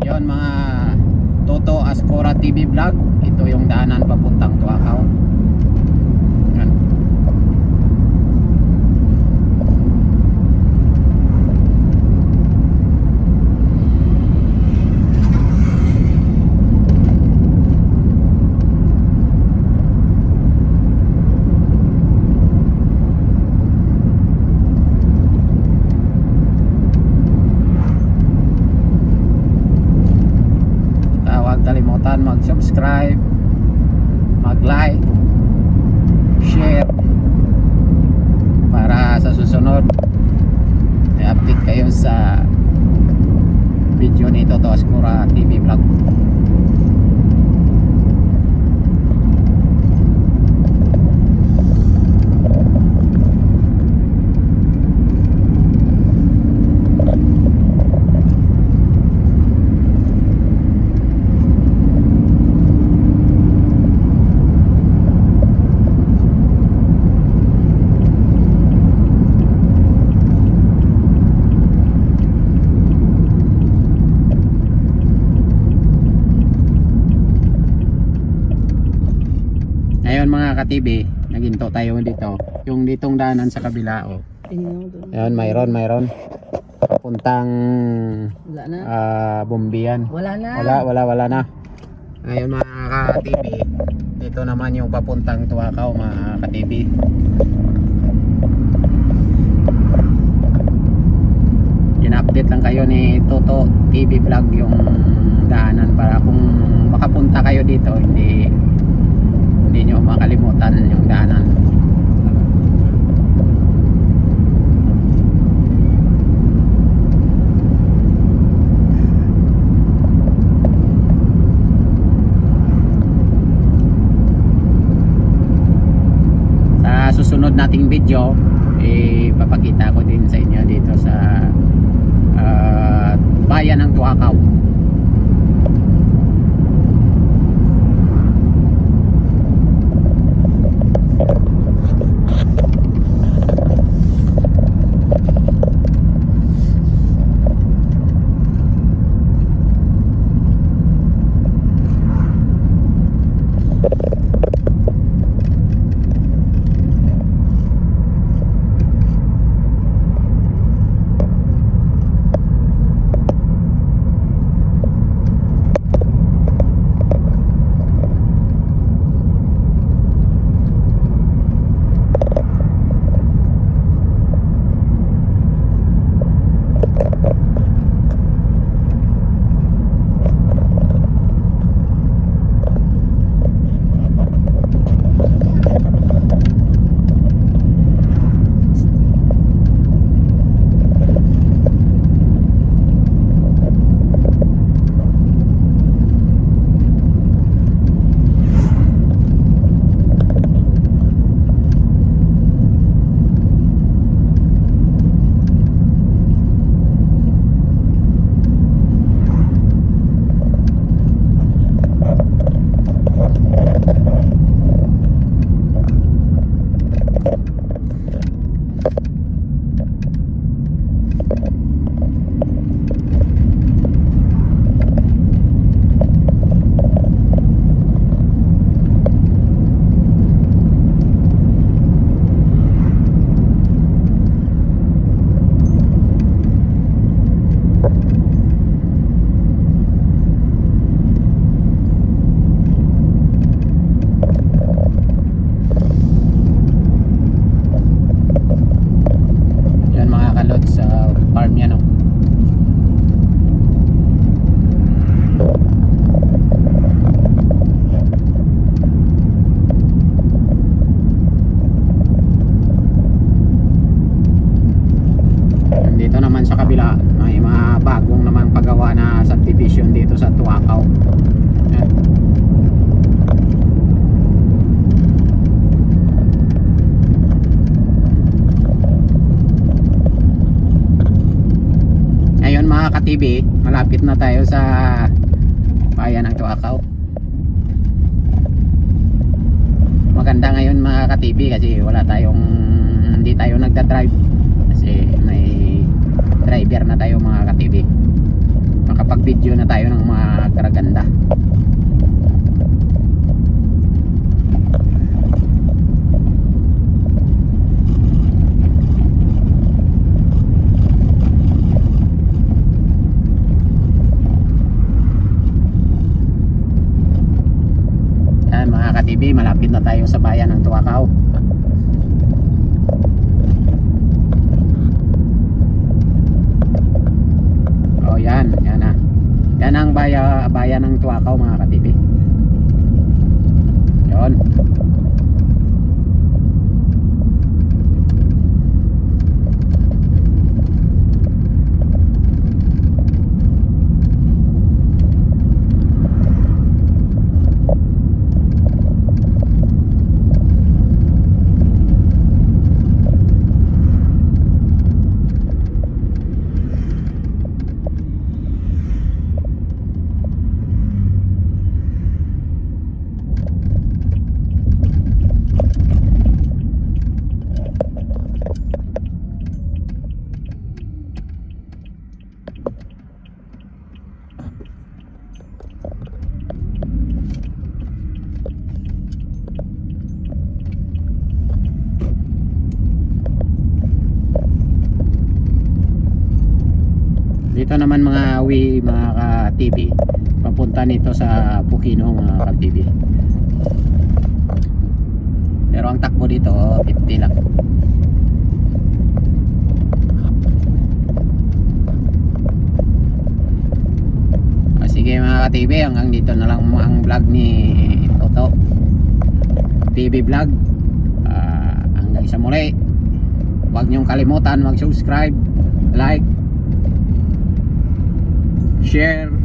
Yon mga Toto Ascora TV vlog. Ito yung daanan papuntang Tuakaw. Yan. Ah, Huwag kalimutan mag-subscribe, mag-like, share para sa susunod may update kayo sa video nito to Askura TV vlog. Ngayon mga ka-TV, naginto tayo dito. Yung ditong daanan sa kabila oh. Ayun, mayroon, mayroon. Papuntang Wala na. ah, Bumbiyan. Wala na. Wala, wala, wala na. Ngayon mga ka-TV, dito naman yung papuntang Tuakaw mga ka-TV. In-update lang kayo ni Toto TV Vlog yung daanan para kung makapunta kayo dito, hindi hindi nyo makalimutan yung daanan. sa susunod nating video ipapakita ko din sa inyo dito sa ah, bayan ng Tuakaw mga ka-TV, malapit na tayo sa bayan ng Tuakaw. Maganda ngayon mga ka-TV kasi wala tayong hindi tayo nagda-drive kasi may driver na tayo mga ka-TV. Makapag makapag video na tayo ng mga karaganda Yan mga ka-TV, malapit na tayo sa bayan ng Tuakaw. Oh, yan, yan na. Yan ang baya, bayan ng Tuakaw mga ka-TV. Yon. Dito naman mga wi mga ka-TV. Papunta nito sa Pukino mga ka-TV. Pero ang takbo dito 50 lang. Ah, sige mga ka-TV, hanggang dito na lang ang vlog ni Toto. TV vlog. Ah, hanggang sa muli. Huwag niyong kalimutan mag-subscribe, like, share